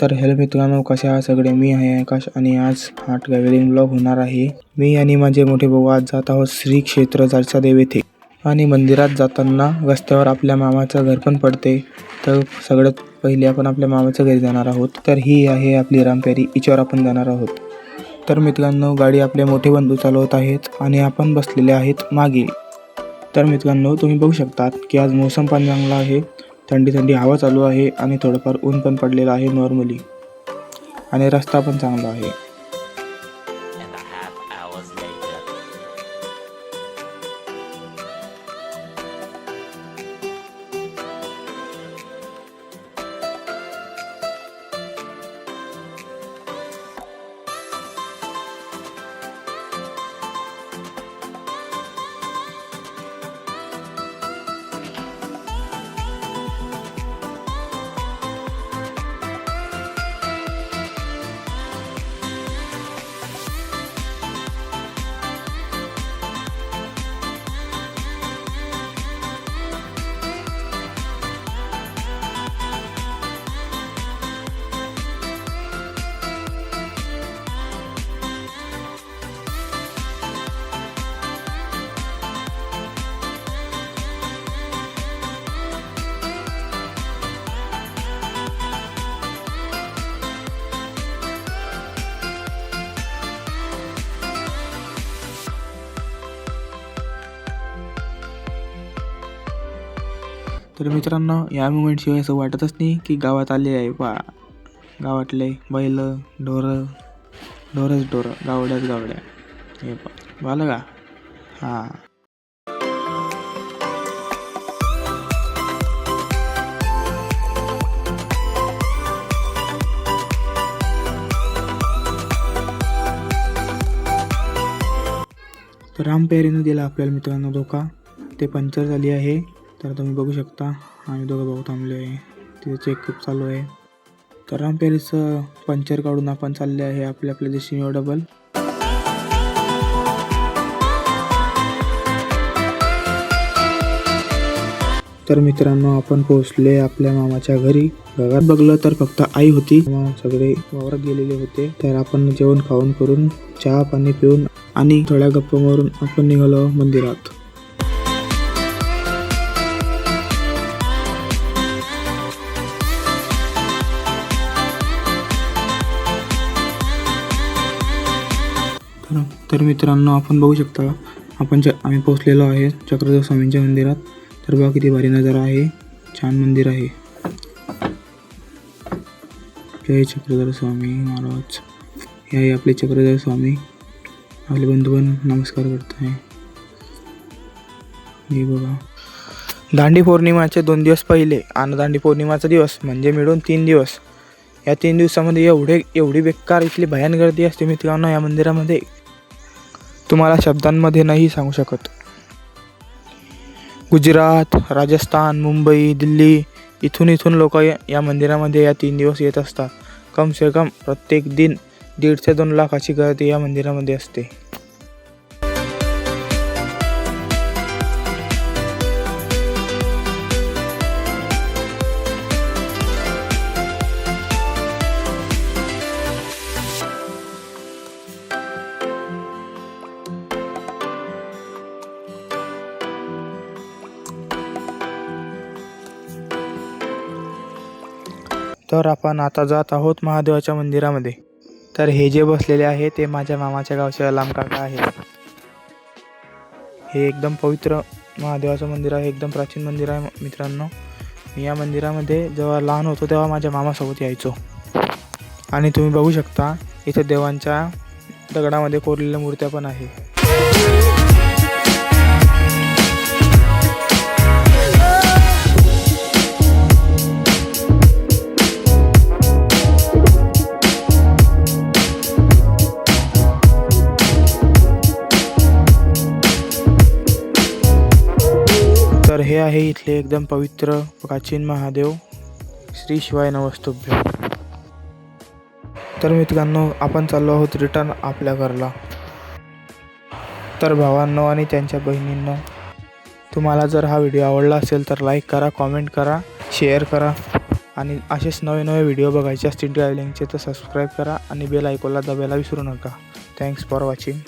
तर हॅलो मित्रांनो कसे आहात सगळे? मी आहे आकाश आणि आज हा ट्रॅव्हलिंग ब्लॉग होणार आहे. मी आणि माझे मोठे भाऊ आज जात आहोत श्री क्षेत्र जारसा देव येथे. आणि मंदिरात जाताना रस्त्यावर आपल्या मामाचं घर पण पडते. तर सगळ्यात पहिले आपण आपल्या मामाच्या घरी जाणार आहोत. तर ही आहे आपली रामप्यारी हिच्यावर आपण जाणार आहोत. तर मित्रांनो गाडी आपले मोठे बंधू चालवत आहेत आणि आपण बसलेले आहेत मागे. तर मित्रांनो तुम्ही बघू शकतात की आज मोसम पण चांगला आहे. थंडी थंडी हवा चालू आहे आणि थोडंफार ऊन पण पडलेलं आहे नॉर्मली आणि रस्ता पण चांगला आहे. तर मित्रांनो या मुमेंटशिवाय असं वाटतच नाही की गावात आले आहे. पा गावातले बैल ढोरं ढोरच ढोरं गावड्याच गावड्या. हे पा झालं का? हां. तर रामपेरीनं दिला आपल्याला मित्रांनो धोका. ते पंक्चर झाली आहे. तर तुम्ही बघू शकता. आम्ही दोघं भाऊ थांबले आहे. तिथे चेकअप चालू आहे. तर राम पेरीचं पंक्चर काढून आपण चालले आहे आपल्या आपल्या देशी डबल तर मित्रांनो आपण पोहोचले आपल्या मामाच्या घरी. घरात बघलं तर फक्त आई होती. मग सगळे वावरात गेलेले होते. तर आपण जेवण खाऊन करून चहा पाणी पिऊन आणि थोड्या गप्पा मारून आपण निघालो मंदिरात. तर मित्रांनो आपण बघू शकता आपण च आम्ही पोहोचलेलो आहे चक्रधर स्वामींच्या मंदिरात. तर बघा किती भारी नजारा आहे. छान मंदिर आहे. जय चक्रधर स्वामी महाराज. हे आहे आपले चक्रधर स्वामी. आपले बंधू पण नमस्कार करत आहे हे बघा. दांडी पौर्णिमाचे दोन दिवस पहिले आणि दांडी पौर्णिमाचा दिवस म्हणजे मिळून तीन दिवस. या तीन दिवसामध्ये एवढे एवढी बेकार इथली भयान गर्दी असते मित्रांनो या मंदिरामध्ये. तुम्हाला शब्दांमध्ये नाही सांगू शकत. गुजरात राजस्थान मुंबई दिल्ली इथून इथून लोक या मंदिरामध्ये या तीन दिवस येत असतात. कम से कम प्रत्येक दिन दीड ते दोन लाखाची गर्दी या मंदिरामध्ये असते. तर आपण आता जात आहोत महादेवाच्या मंदिरामध्ये. तर हे जे बसलेले आहे ते माझ्या मामाच्या गावचे अलाम काका आहे हे एकदम पवित्र महादेवाचं मंदिर आहे एकदम प्राचीन मंदिर आहे मित्रांनो. मी या मंदिरामध्ये जेव्हा लहान होतो तेव्हा माझ्या मामासोबत यायचो. आणि तुम्ही बघू शकता इथे देवांच्या दगडामध्ये कोरलेल्या मूर्त्या पण आहे तर हे आहे इथले एकदम पवित्र प्राचीन महादेव श्री शिवाय नवस्तुभ्य. तर मित्रांनो आपण चाललो आहोत रिटर्न आपल्या घरला. तर भावांनो आणि त्यांच्या बहिणींनो तुम्हाला जर हा व्हिडिओ आवडला असेल तर लाईक करा कॉमेंट करा शेअर करा आणि असेच नवे नवे व्हिडिओ बघायचे असतील ट्रॅव्हलिंगचे तर सबस्क्राईब करा आणि बेल आयकॉनला दबायला विसरू नका. Thanks for watching